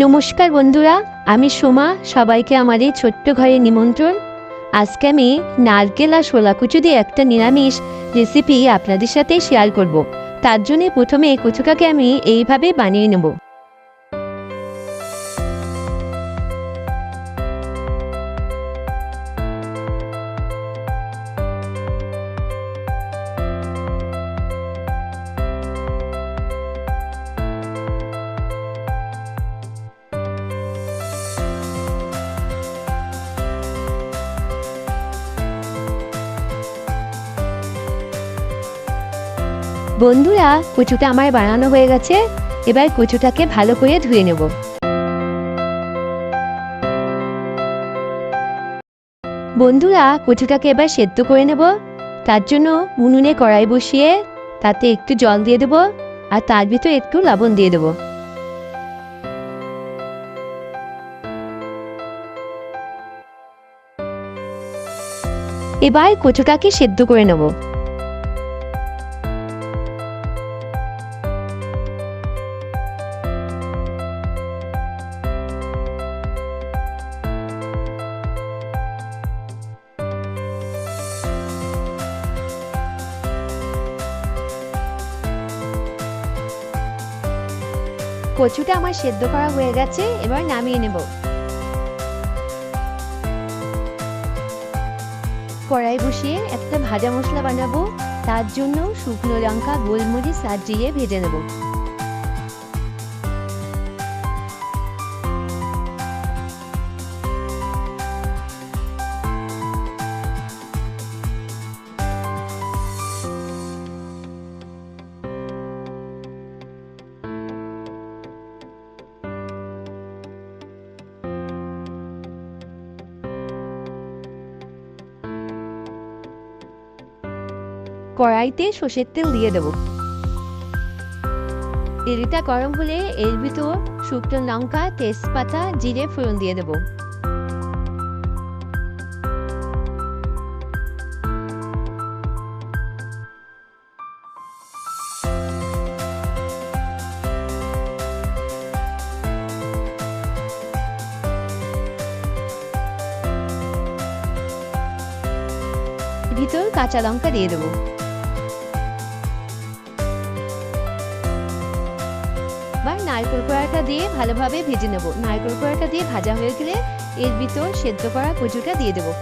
নমস্কার বন্ধুরা, আমি সোমা, সবাইকে আমার এই ছোট্ট ঘরে নিমন্ত্রণ। আজকে আমি নারকেল আর শোলা কুচু দিয়ে একটা নিরামিষ রেসিপি আপনাদের সাথে শেয়ার করব। তার জন্য প্রথমে কুচুকাকে আমি এইভাবে বানিয়ে নেব। বন্ধুরা, কচুটা আমার বানানো হয়ে গেছে। এবার কচুটাকে ভালো করে ধুয়ে নেব। বন্ধুরা, কচুটাকে এবার সেদ্ধ করে নেব। তার জন্য উনুনে কড়াই বসিয়ে তাতে একটু জল দিয়ে দেবো আর তার ভিতরে একটু লবণ দিয়ে দেবো। এবার কচুটাকে সেদ্ধ করে নেব। কচুটা আমার সেদ্ধ করা হয়ে গেছে, এবার নামিয়ে নেব। কড়াই বসিয়ে একটা ভাজা মশলা বানাবো, তার জন্য শুকনো লঙ্কা, গোলমরিচ আর ভেজে নেব। কড়াইতে সর্ষের তেল দিয়ে দেবো। তেলটা গরম হলে এর ভিতর শুকনো লঙ্কা, তেজপাতা, জিরে, ফোড়ন দিয়ে দেবো। ভিতর কাঁচা লঙ্কা দিয়ে দেবো। এবার নারকেল কোড়াটা দিয়ে ভালোভাবে ভেজে নেব। নারকেল কোড়াটা দিয়ে ভাজা হয়ে গেলে এর ভিতর সেদ্ধ করা কচুটা দিয়ে দেবো।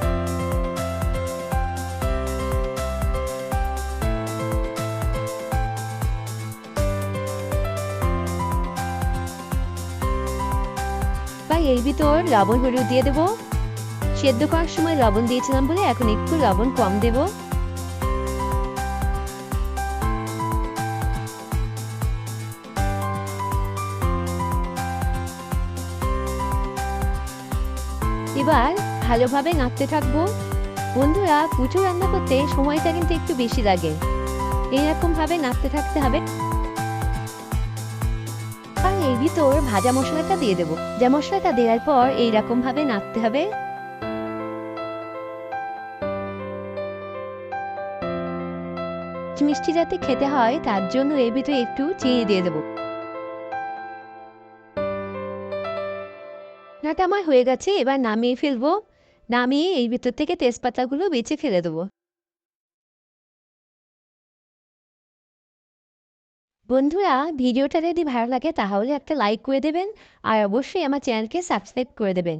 বা এর ভিতর লবণ, হলুদ দিয়ে দেবো। সেদ্ধ করার সময় লবণ দিয়েছিলাম বলে এখন একটু লবণ কম দেবো। এবার ভালোভাবে নাড়তে থাকব। বন্ধুরা কুচু রান্না করতে সময়টা কিন্তু একটু বেশি লাগে। এইরকম ভাবে নাড়তে থাকতে হবে। আর এর ভিতর ভাজা মশলাটা দিয়ে দেবো। যা মশলাটা দেওয়ার পর এইরকম ভাবে নাড়তে হবে। মিষ্টি যাতে খেতে হয়, তার জন্য এর ভিতরে একটু চিনি দিয়ে দেবো। রান্নাটা আমার হয়ে গেছে, এবার নামিয়ে ফেলব। নামিয়ে এই ভিতর থেকে তেজপাতাগুলো বেছে ফেলে দেবো। বন্ধুরা, ভিডিওটা যদি ভালো লাগে তাহলে একটা লাইক করে দেবেন, আর অবশ্যই আমার চ্যানেলকে সাবস্ক্রাইব করে দেবেন।